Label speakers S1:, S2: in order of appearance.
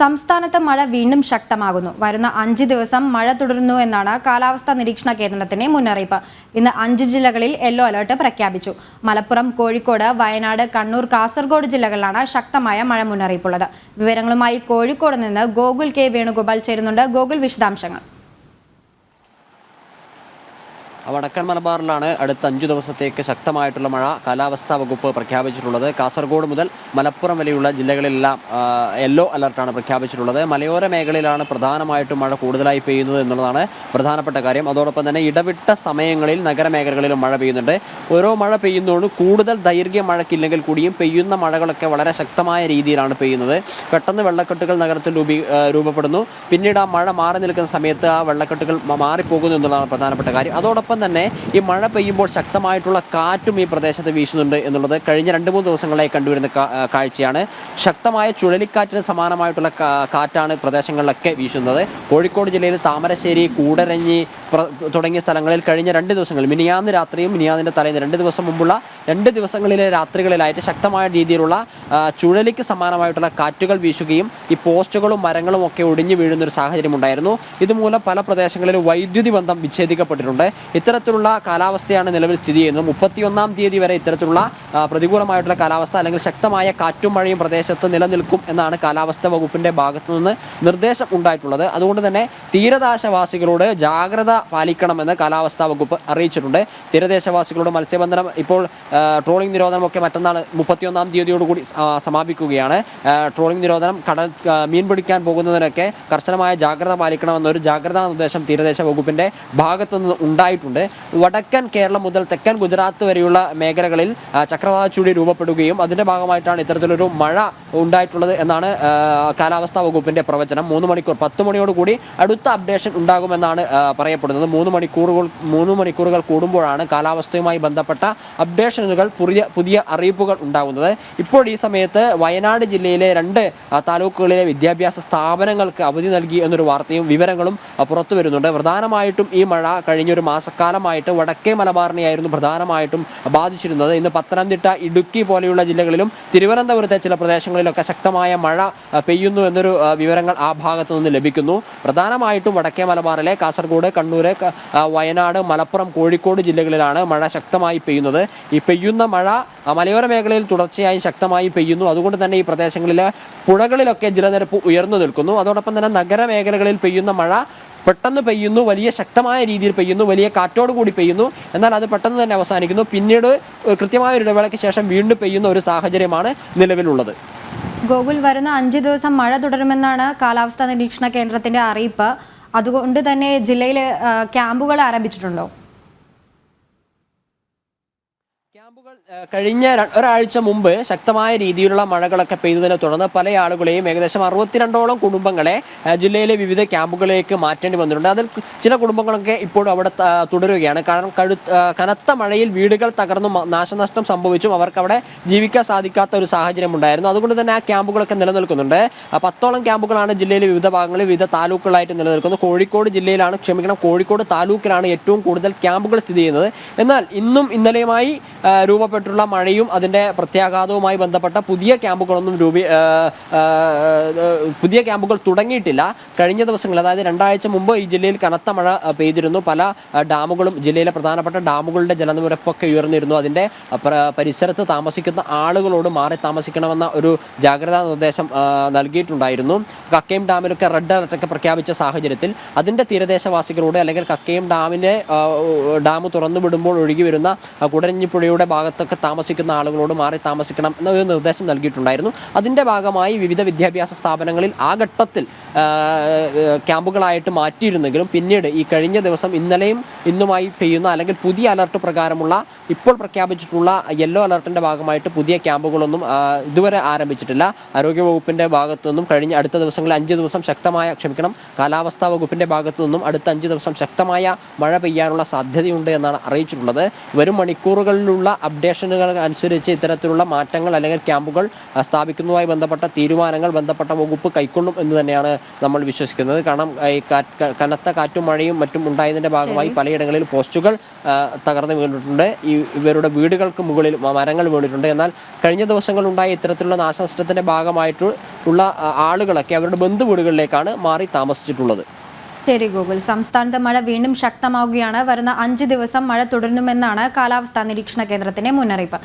S1: സംസ്ഥാനത്ത് മഴ വീണ്ടും ശക്തമാകുന്നു. വരുന്ന അഞ്ച് ദിവസം മഴ തുടരുന്നു എന്നാണ് കാലാവസ്ഥാ നിരീക്ഷണ കേന്ദ്രത്തിന്റെ മുന്നറിയിപ്പ്. ഇന്ന് അഞ്ച് ജില്ലകളിൽ യെല്ലോ അലർട്ട് പ്രഖ്യാപിച്ചു. മലപ്പുറം കോഴിക്കോട് വയനാട് കണ്ണൂർ കാസർഗോഡ് ജില്ലകളിലാണ് ശക്തമായ മഴ മുന്നറിയിപ്പുള്ളത്. വിവരങ്ങളുമായി കോഴിക്കോട് നിന്ന് ഗോകുൽ കെ വേണുഗോപാൽ ചേരുന്നുണ്ട്. ഗോകുൽ വിശദാംശങ്ങൾ.
S2: വടക്കൻ മലബാറിലാണ് അടുത്ത അഞ്ചു ദിവസത്തേക്ക് ശക്തമായിട്ടുള്ള മഴ കാലാവസ്ഥാ വകുപ്പ് പ്രഖ്യാപിച്ചിട്ടുള്ളത്. കാസർഗോഡ് മുതൽ മലപ്പുറം വരെയുള്ള ജില്ലകളിലെല്ലാം യെല്ലോ അലർട്ടാണ് പ്രഖ്യാപിച്ചിട്ടുള്ളത്. മലയോര മേഖലയിലാണ് പ്രധാനമായിട്ടും മഴ കൂടുതലായി പെയ്യുന്നത് എന്നുള്ളതാണ് പ്രധാനപ്പെട്ട കാര്യം. അതോടൊപ്പം തന്നെ ഇടവിട്ട സമയങ്ങളിൽ നഗരമേഖലകളിലും മഴ പെയ്യുന്നുണ്ട്. ഓരോ മഴ പെയ്യുന്നതോട് കൂടുതൽ ദൈർഘ്യ മഴയ്ക്കില്ലെങ്കിൽ കൂടിയും പെയ്യുന്ന മഴകളൊക്കെ വളരെ ശക്തമായ രീതിയിലാണ് പെയ്യുന്നത്. പെട്ടെന്ന് വെള്ളക്കെട്ടുകൾ നഗരത്തിൽ രൂപീ രൂപപ്പെടുന്നു. പിന്നീട് ആ മഴ മാറി നിൽക്കുന്ന സമയത്ത് ആ വെള്ളക്കെട്ടുകൾ മാറിപ്പോകുന്നു എന്നുള്ളതാണ് പ്രധാനപ്പെട്ട കാര്യം. അതോടൊപ്പം തന്നെ ഈ മഴ പെയ്യുമ്പോൾ ശക്തമായിട്ടുള്ള കാറ്റും ഈ പ്രദേശത്ത് വീശുന്നുണ്ട് എന്നുള്ളത് കഴിഞ്ഞ രണ്ട് മൂന്ന് ദിവസങ്ങളായി കണ്ടുവരുന്ന കാഴ്ചയാണ്. ശക്തമായ ചുഴലിക്കാറ്റിന് സമാനമായിട്ടുള്ള കാറ്റാണ് പ്രദേശങ്ങളിലൊക്കെ വീശുന്നത്. കോഴിക്കോട് ജില്ലയിൽ താമരശ്ശേരി കൂടരഞ്ഞി തുടങ്ങിയ സ്ഥലങ്ങളിൽ കഴിഞ്ഞ രണ്ട് ദിവസങ്ങൾ മിനിയാന്ന് രാത്രിയും മിനിയാന്നിന്റെ തലേന്ന് രണ്ട് ദിവസം മുമ്പുള്ള രണ്ട് ദിവസങ്ങളിലെ രാത്രികളിലായിട്ട് ശക്തമായ രീതിയിലുള്ള ചുഴലിക്ക് സമാനമായിട്ടുള്ള കാറ്റുകൾ വീശുകയും ഈ പോസ്റ്റുകളും മരങ്ങളും ഒക്കെ ഒടിഞ്ഞു വീഴുന്ന ഒരു സാഹചര്യം ഉണ്ടായിരുന്നു ഇതുമൂലം പല പ്രദേശങ്ങളിലും വൈദ്യുതി ബന്ധം വിച്ഛേദിക്കപ്പെട്ടിട്ടുണ്ട്. ഇത്തരത്തിലുള്ള കാലാവസ്ഥയാണ് നിലവിൽ സ്ഥിതി ചെയ്യുന്നത്. മുപ്പത്തിയൊന്നാം തീയതി വരെ ഇത്തരത്തിലുള്ള പ്രതികൂലമായിട്ടുള്ള കാലാവസ്ഥ അല്ലെങ്കിൽ ശക്തമായ കാറ്റും മഴയും പ്രദേശത്ത് നിലനിൽക്കും എന്നാണ് കാലാവസ്ഥാ വകുപ്പിന്റെ ഭാഗത്തു നിന്ന് നിർദ്ദേശം ഉണ്ടായിട്ടുള്ളത്. അതുകൊണ്ട് തന്നെ തീരദേശവാസികളോട് ജാഗ്രത പാലിക്കണമെന്ന് കാലാവസ്ഥാ വകുപ്പ് അറിയിച്ചിട്ടുണ്ട്. തീരദേശവാസികളോട് മത്സ്യബന്ധനം ഇപ്പോൾ ട്രോളിംഗ് നിരോധനമൊക്കെ മറ്റന്നാൾ മുപ്പത്തിയൊന്നാം തീയതിയോടുകൂടി സമാപിക്കുകയാണ്. ട്രോളിംഗ് നിരോധനം കടൽ മീൻ പിടിക്കാൻ പോകുന്നതിനൊക്കെ കർശനമായ ജാഗ്രത പാലിക്കണമെന്നൊരു ജാഗ്രതാ നിർദ്ദേശം തീരദേശ വകുപ്പിന്റെ ഭാഗത്തുനിന്ന് ഉണ്ടായിട്ടുണ്ട്. വടക്കൻ കേരളം മുതൽ തെക്കൻ ഗുജറാത്ത് വരെയുള്ള മേഖലകളിൽ ചക്രവാത ചുഴി രൂപപ്പെടുകയും അതിന്റെ ഭാഗമായിട്ടാണ് ഇത്തരത്തിലൊരു മഴ ഉണ്ടായിട്ടുള്ളത് എന്നാണ് കാലാവസ്ഥാ വകുപ്പിന്റെ പ്രവചനം. മൂന്ന് മണിക്കൂർ പത്ത് മണിയോടുകൂടി അടുത്ത അപ്ഡേഷൻ ഉണ്ടാകുമെന്നാണ് പറയപ്പെടുന്നത്. മൂന്ന് മണിക്കൂറുകൾ മൂന്ന് മണിക്കൂറുകൾ കൂടുമ്പോഴാണ് കാലാവസ്ഥയുമായി ബന്ധപ്പെട്ട അപ്ഡേഷനുകൾ പുതിയ പുതിയ അറിയിപ്പുകൾ ഉണ്ടാകുന്നത്. ഇപ്പോൾ ഈ സമയത്ത് വയനാട് ജില്ലയിലെ രണ്ട് താലൂക്കുകളിലെ വിദ്യാഭ്യാസ സ്ഥാപനങ്ങൾക്ക് അവധി നൽകി എന്നൊരു വാർത്തയും വിവരങ്ങളും പുറത്തു വരുന്നുണ്ട്. പ്രധാനമായിട്ടും ഈ മഴ കഴിഞ്ഞൊരു മാസക്കാലമായിട്ട് വടക്കേ മലബാറിനെയായിരുന്നു പ്രധാനമായിട്ടും ബാധിച്ചിരുന്നത്. ഇന്ന് പത്തനംതിട്ട ഇടുക്കി പോലെയുള്ള ജില്ലകളിലും തിരുവനന്തപുരത്തെ ചില പ്രദേശങ്ങളിലൊക്കെ ശക്തമായ മഴ പെയ്യുന്നു എന്നൊരു വിവരങ്ങൾ ആ ഭാഗത്തു നിന്ന് ലഭിക്കുന്നു. പ്രധാനമായിട്ടും വടക്കേ മലബാറിലെ കാസർഗോഡ് കണ്ണൂര് വയനാട് മലപ്പുറം കോഴിക്കോട് ജില്ലകളിലാണ് മഴ ശക്തമായി പെയ്യുന്നത്. ഈ പെയ്യുന്ന മഴ മലയോര മേഖലയിൽ തുടർച്ചയായി ശക്തമായി പെയ്യുന്നു. അതുകൊണ്ട് തന്നെ ഈ പ്രദേശങ്ങളിലെ പുഴകളിലൊക്കെ ജലനിരപ്പ് ഉയർന്നു നിൽക്കുന്നു. അതോടൊപ്പം തന്നെ നഗരമേഖലകളിൽ പെയ്യുന്ന മഴ പെട്ടെന്ന് പെയ്യുന്നു വലിയ ശക്തമായ രീതിയിൽ പെയ്യുന്നു വലിയ കാറ്റോട് കൂടി പെയ്യുന്നു. എന്നാൽ അത് പെട്ടെന്ന് തന്നെ അവസാനിക്കുന്നു. പിന്നീട് കൃത്യമായ ഒരു ഇടവേളയ്ക്ക് ശേഷം വീണ്ടും പെയ്യുന്ന ഒരു സാഹചര്യമാണ് നിലവിലുള്ളത്.
S1: ഗോകുൽ വരുന്ന അഞ്ച് ദിവസം മഴ തുടരുമെന്നാണ് കാലാവസ്ഥാ നിരീക്ഷണ കേന്ദ്രത്തിന്റെ അറിയിപ്പ്. അതുകൊണ്ട് തന്നെ ജില്ലയിൽ ക്യാമ്പുകൾ ആരംഭിച്ചിട്ടുണ്ടോ?
S2: ക്യാമ്പുകൾ കഴിഞ്ഞ ഒരാഴ്ച മുമ്പ് ശക്തമായ രീതിയിലുള്ള മഴകളൊക്കെ പെയ്തതിനെ തുടർന്ന് പല ആളുകളെയും ഏകദേശം അറുപത്തിരണ്ടോളം കുടുംബങ്ങളെ ജില്ലയിലെ വിവിധ ക്യാമ്പുകളിലേക്ക് മാറ്റേണ്ടി വന്നിട്ടുണ്ട്. അതിൽ ചില കുടുംബങ്ങളൊക്കെ ഇപ്പോഴും അവിടെ തുടരുകയാണ്. കാരണം കനത്ത മഴയിൽ വീടുകൾ തകർന്നും നാശനഷ്ടം സംഭവിച്ചും അവർക്ക് അവിടെ ജീവിക്കാൻ സാധിക്കാത്ത ഒരു സാഹചര്യം ഉണ്ടായിരുന്നു. അതുകൊണ്ട് തന്നെ ആ ക്യാമ്പുകളൊക്കെ നിലനിൽക്കുന്നുണ്ട്. പത്തോളം ക്യാമ്പുകളാണ് ജില്ലയിലെ വിവിധ ഭാഗങ്ങളിൽ വിവിധ താലൂക്കുകളായിട്ട് നിലനിൽക്കുന്നത്. കോഴിക്കോട് ജില്ലയിലാണ് ക്ഷമിക്കണം കോഴിക്കോട് താലൂക്കിലാണ് ഏറ്റവും കൂടുതൽ ക്യാമ്പുകൾ സ്ഥിതി ചെയ്യുന്നത്. എന്നാൽ ഇന്നും ഇന്നലെയുമായി രൂപപ്പെട്ടുള്ള മഴയും അതിന്റെ പ്രത്യാഘാതവുമായി ബന്ധപ്പെട്ട പുതിയ ക്യാമ്പുകളൊന്നും രൂപീ പുതിയ ക്യാമ്പുകൾ തുടങ്ങിയിട്ടില്ല. കഴിഞ്ഞ ദിവസങ്ങളിൽ അതായത് രണ്ടാഴ്ച മുമ്പ് ഈ ജില്ലയിൽ കനത്ത മഴ പെയ്തിരുന്നു. പല ഡാമുകളും ജില്ലയിലെ പ്രധാനപ്പെട്ട ഡാമുകളുടെ ജലനിരപ്പൊക്കെ ഉയർന്നിരുന്നു. അതിന്റെ ആ, പരിസരത്ത് താമസിക്കുന്ന ആളുകളോട് മാറി താമസിക്കണമെന്ന ഒരു ജാഗ്രതാ നിർദ്ദേശം നൽകിയിട്ടുണ്ടായിരുന്നു. കക്കയം ഡാമിലൊക്കെ റെഡ് അലർട്ടൊക്കെ പ്രഖ്യാപിച്ച സാഹചര്യത്തിൽ അതിന്റെ തീരദേശവാസികളോട് അല്ലെങ്കിൽ കക്കയം ഡാമിന്റെ ആ, ഡാം തുറന്നു വിടുമ്പോൾ ഒഴുകി വരുന്ന ആ, കുടരഞ്ഞിപ്പുഴയുടെ ഭാഗത്തൊക്കെ താമസിക്കുന്ന ആളുകളോട് മാറി താമസിക്കണം എന്നൊരു നിർദ്ദേശം നൽകിയിട്ടുണ്ടായിരുന്നു. അതിന്റെ ഭാഗമായി വിവിധ വിദ്യാഭ്യാസ സ്ഥാപനങ്ങളിൽ ആ ഘട്ടത്തിൽ ക്യാമ്പുകളായിട്ട് മാറ്റിയിരുന്നെങ്കിലും പിന്നീട് ഈ കഴിഞ്ഞ ദിവസം ഇന്നലെയും ഇന്നുമായി പെയ്യുന്ന അല്ലെങ്കിൽ പുതിയ അലർട്ട് പ്രകാരമുള്ള ഇപ്പോൾ പ്രഖ്യാപിച്ചിട്ടുള്ള യെല്ലോ അലർട്ടിന്റെ ഭാഗമായിട്ട് പുതിയ ക്യാമ്പുകളൊന്നും ഇതുവരെ ആരംഭിച്ചിട്ടില്ല. ആരോഗ്യവകുപ്പിന്റെ ഭാഗത്തു നിന്നും കഴിഞ്ഞ അടുത്ത ദിവസങ്ങളിൽ അഞ്ച് ദിവസം ശക്തമായ ക്ഷമിക്കണം കാലാവസ്ഥാ വകുപ്പിന്റെ ഭാഗത്തു നിന്നും അടുത്ത അഞ്ച് ദിവസം ശക്തമായ മഴ പെയ്യാനുള്ള സാധ്യതയുണ്ട് എന്നാണ് അറിയിച്ചിട്ടുള്ളത്. വരും മണിക്കൂറുകളിലുള്ള അപ്ഡേഷനുകൾ അനുസരിച്ച് ഇത്തരത്തിലുള്ള മാറ്റങ്ങൾ അല്ലെങ്കിൽ ക്യാമ്പുകൾ സ്ഥാപിക്കുന്നതുമായി ബന്ധപ്പെട്ട തീരുമാനങ്ങൾ ബന്ധപ്പെട്ട വകുപ്പ് കൈക്കൊള്ളും എന്ന് തന്നെയാണ് നമ്മൾ വിശ്വസിക്കുന്നത്. കാരണം ഈ കനത്ത കാറ്റും മഴയും മറ്റും ഉണ്ടായതിന്റെ ഭാഗമായി പലയിടങ്ങളിൽ പോസ്റ്റുകൾ തകർന്നു വീണിട്ടുണ്ട്. ഈ ഇവരുടെ വീടുകൾക്ക് മുകളിൽ മരങ്ങൾ വീണിട്ടുണ്ട്. എന്നാൽ കഴിഞ്ഞ ദിവസങ്ങളുണ്ടായ ഇത്തരത്തിലുള്ള നാശനഷ്ടത്തിന്റെ ഭാഗമായിട്ട് ഉള്ള ആളുകളൊക്കെ അവരുടെ ബന്ധു വീടുകളിലേക്കാണ് മാറി താമസിച്ചിട്ടുള്ളത്.
S1: ശരി ഗോകുൽ. സംസ്ഥാനത്ത് മഴ വീണ്ടും ശക്തമാവുകയാണ്. വരുന്ന അഞ്ച് ദിവസം മഴ തുടരുന്നുമെന്നാണ് കാലാവസ്ഥാ നിരീക്ഷണ കേന്ദ്രത്തിന്റെ മുന്നറിയിപ്പ്.